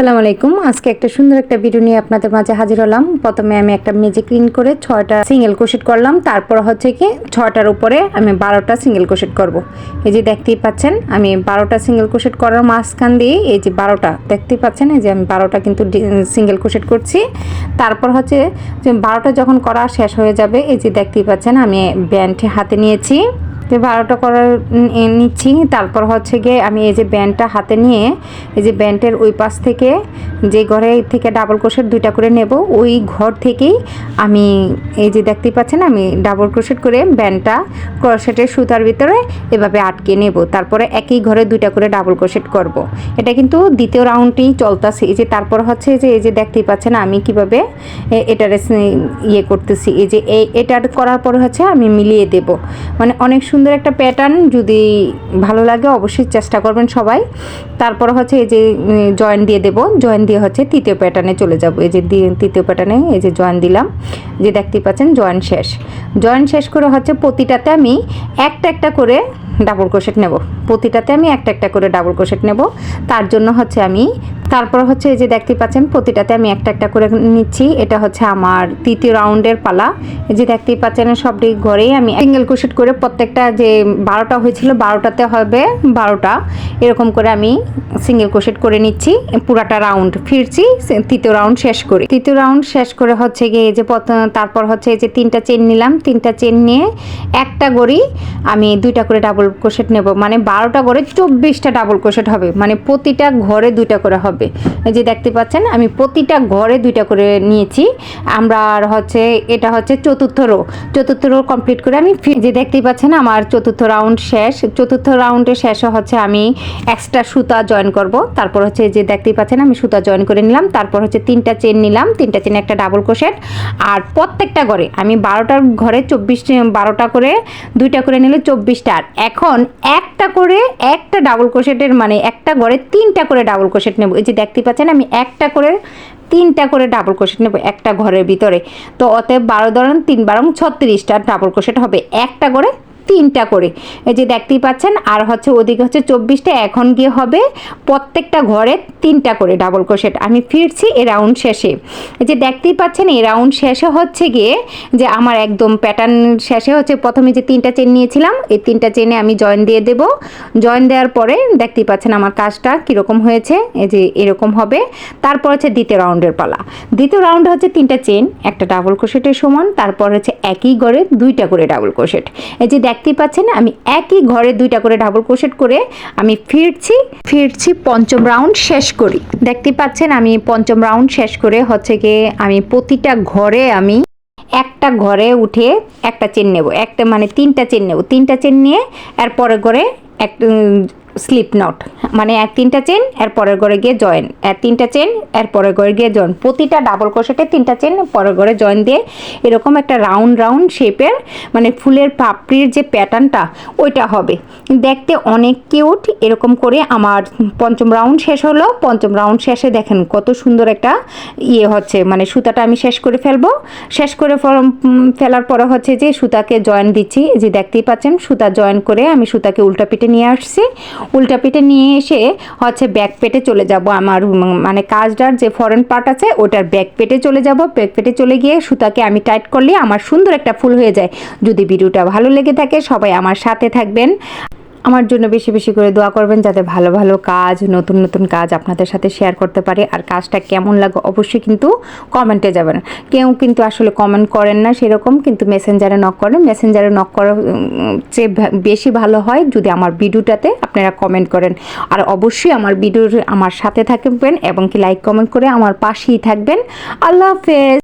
আসসালামু আলাইকুম। আজকে একটা সুন্দর একটা ভিডিও নিয়ে আপনাদের মাঝে হাজির হলাম। প্রথমে আমি একটা মেজে ক্লিন করে ছয়টা সিঙ্গেল কোশেট করলাম। তারপর হচ্ছে কি, ছয়টার উপরে আমি বারোটা সিঙ্গেল কোশেট করব। এই যে দেখতেই পাচ্ছেন, আমি বারোটা সিঙ্গেল কোশেট করার মাঝখান দিয়ে এই যে বারোটা, দেখতেই পাচ্ছেন? এই যে আমি বারোটা কিন্তু সিঙ্গেল কোশেট করছি। তারপর হচ্ছে বারোটা যখন করা শেষ হয়ে যাবে, এই যে দেখতেই পাচ্ছেন, আমি ব্যান্ড হাতে নিয়েছি। তো বারোটা করার নিচ্ছি। তারপর হচ্ছে গিয়ে আমি এই যে ব্যান্ডটা হাতে নিয়ে, এই যে ব্যান্ডের ওই পাশ থেকে যে ঘরে থেকে ডাবল ক্রোশেট দুইটা করে নেব, ওই ঘর থেকেই আমি এই যে দেখতেই পাচ্ছেন, আমি ডাবল ক্রোশেট করে ব্যান্ডটা ক্রোশেটের সুতার ভিতরে এভাবে আটকে নেব। তারপরে একই ঘরে দুইটা করে ডাবল ক্রোশেট করব। এটা কিন্তু দ্বিতীয় রাউন্ডেই চলতেছে। এই যে তারপর হচ্ছে যে, এই যে দেখতেই পাচ্ছেন, আমি কীভাবে এটার ইয়ে করতেছি। এই যে এই এটা করার পরে হচ্ছে আমি মিলিয়ে দেব। মানে অনেক সুন্দর একটা প্যাটার্ন যদি ভালো লাগে অবশ্যই চেষ্টা করবেন সবাই। তারপর হচ্ছে এই যে জয়েন দিয়ে দেব। জয়েন দিয়ে হচ্ছে তৃতীয় প্যাটার্নে চলে যাব। এই যে তৃতীয় প্যাটার্নে এই যে জয়েন দিলাম। যে দেখতেই পাচ্ছেন জয়েন শেষ। জয়েন শেষ করে হচ্ছে প্রতিটাতে আমি একটা একটা করে ডাবল ক্রোশেট নেব। প্রতিটাতে আমি একটা একটা করে ডাবল ক্রোশেট নেব। তার জন্য হচ্ছে আমি তারপর হচ্ছে এই যে দেখতে পাচ্ছেন, প্রতিটাতে আমি একটা একটা করে নিচ্ছি। এটা হচ্ছে আমার তৃতীয় রাউন্ডের পালা। এই যে দেখতেই পাচ্ছেন, সবটি ঘরেই আমি সিঙ্গেল ক্রোশেট করে প্রত্যেকটা যে বারোটা হয়েছিল, বারোটাতে হবে বারোটা। এরকম করে আমি সিঙ্গেল ক্রোশেট করে নিচ্ছি। পুরাটা রাউন্ড ফিরছি তৃতীয় রাউন্ড শেষ করি। তৃতীয় রাউন্ড শেষ করে হচ্ছে গিয়ে এই যে তারপর হচ্ছে এই যে তিনটা চেন নিলাম। তিনটা চেন নিয়ে একটা গড়ি আমি দুইটা করে ডাবল ক্রোশেট নেব। মানে বারোটা গড়ে চব্বিশটা ডাবল কোশেট হবে। মানে প্রতিটা ঘরে দুইটা করে হবে। এই যে দেখতে পাচ্ছেন, আমি প্রতিটা ঘরে দুইটা করে নিয়েছি। আমরা আর হচ্ছে, এটা হচ্ছে চতুর্থ রো চতুর্থ রো কমপ্লিট করে আমি যে দেখতেই পাচ্ছেন, আমার চতুর্থ রাউন্ড শেষ। চতুর্থ রাউন্ডের শেষে হচ্ছে আমি এক্সট্রা সুতা জয়েন করব। তারপর হচ্ছে যে দেখতেই পাচ্ছেন, আমি সুতা জয়েন করে নিলাম। তারপর হচ্ছে তিনটা চেন নিলাম। তিনটা চেন একটা ডাবল ক্রোশেট আর প্রত্যেকটা ঘরে, আমি বারোটার ঘরে চব্বিশ, বারোটা করে, দুইটা করে নিলে চব্বিশটা। আর এখন একটা করে একটা ডাবল ক্রোশেটের মানে একটা ঘরে তিনটা করে ডাবল ক্রোশেট নেব। এই দেখতে পাচ্ছেন, আমি একটা করে, তিনটা করে ডাবল ক্রোশেট নেব একটা ঘরের ভিতরে। তো অতএব বারো ধরেন, তিন বারং ছত্রিশটা ডাবল ক্রোশেট হবে। একটা করে তিনটা করে। এই যে দেখতেই পাচ্ছেন, আর হচ্ছে ওদিকে হচ্ছে চব্বিশটা, এখন গিয়ে হবে প্রত্যেকটা ঘরে তিনটা করে ডাবল ক্রোশেট আমি ফিরছি এ রাউন্ড শেষে। এই যে দেখতেই পাচ্ছেন, এই রাউন্ড শেষে হচ্ছে গিয়ে যে আমার একদম প্যাটার্ন শেষে হচ্ছে প্রথমে যে তিনটা চেন নিয়েছিলাম, এই তিনটা চেনে আমি জয়েন দিয়ে দেব। জয়েন দেওয়ার পরে দেখতেই পাচ্ছেন আমার কাজটা কীরকম হয়েছে, এই যে এরকম হবে। তারপর হচ্ছে দ্বিতীয় রাউন্ডের পালা। দ্বিতীয় রাউন্ড হচ্ছে তিনটা চেন একটা ডাবল ক্রোশেটের সমান, তারপর হচ্ছে একই ঘরে দুইটা করে ডাবল ক্রোশেট এই যে দেখতেই পাচ্ছেন, আমি একই ঘরে দুইটা করে ডাবল ক্রোশেট করে আমি ফিরছি ফিরছি পঞ্চম রাউন্ড শেষ করি। দেখতে পাচ্ছেন, আমি পঞ্চম রাউন্ড শেষ করে হচ্ছে গিয়ে আমি প্রতিটা ঘরে আমি একটা ঘরে উঠে একটা চেন নেব, একটা মানে তিনটা চেন নেব। তিনটা চেন নিয়ে এরপরে ঘরে এক স্লিপ নট মানে এক তিনটা চেন এর পরের ঘরে গিয়ে জয়েন এক তিনটা চেন এর পরের ঘরে গিয়ে জয়েন প্রতিটা ডাবল ক্রোশেটে তিনটা চেন পরের ঘরে জয়েন দিয়ে এরকম একটা রাউন্ড রাউন্ড শেপের মানে ফুলের পাপড়ির যে প্যাটার্নটা ওইটা হবে। দেখতে অনেক কিউট এরকম করে আমার পঞ্চম রাউন্ড শেষ হলো। পঞ্চম রাউন্ড শেষে দেখেন কত সুন্দর একটা ইয়ে হচ্ছে। মানে সুতাটা আমি শেষ করে ফেলব। শেষ করে ফেলার পরে হচ্ছে যে সুতাকে জয়েন দিচ্ছি। যে দেখতেই পাচ্ছেন, সুতা জয়েন করে আমি সুতাকে উল্টা পিঠে নিয়ে আসছি। উল্টা পিঠে নিয়ে এসে হচ্ছে ব্যাক পেটে চলে যাব আমার মানে কাজটার যে ফরেন পার্ট আছে, ওটার ব্যাক পেটে চলে যাব। ব্যাক পেটে চলে গিয়ে সুতাকে আমি টাইট করলে আমার সুন্দর একটা ফুল হয়ে যায়। যদি ভিডিওটা ভালো লেগে থাকে, সবাই আমার সাথে থাকবেন। আমার জন্য বেশি বেশি করে দোয়া করবেন যাতে ভালো ভালো কাজ, নতুন নতুন কাজ আপনাদের সাথে শেয়ার করতে পারি। আর কাজটা কেমন লাগে অবশ্যই কিন্তু কমেন্টে যাবেন। কেউ কিন্তু আসলে কমেন্ট করেন না, সেরকম কিন্তু মেসেঞ্জারে নক করেন। মেসেঞ্জারে নক করার চেয়ে বেশি ভালো হয় যদি আমার ভিডিওটাতে আপনারা কমেন্ট করেন। আর অবশ্যই আমার ভিডিওর আমার সাথে থাকবেন এবং কি লাইক কমেন্ট করে আমার পাশেই থাকবেন। আল্লাহ হাফেজ।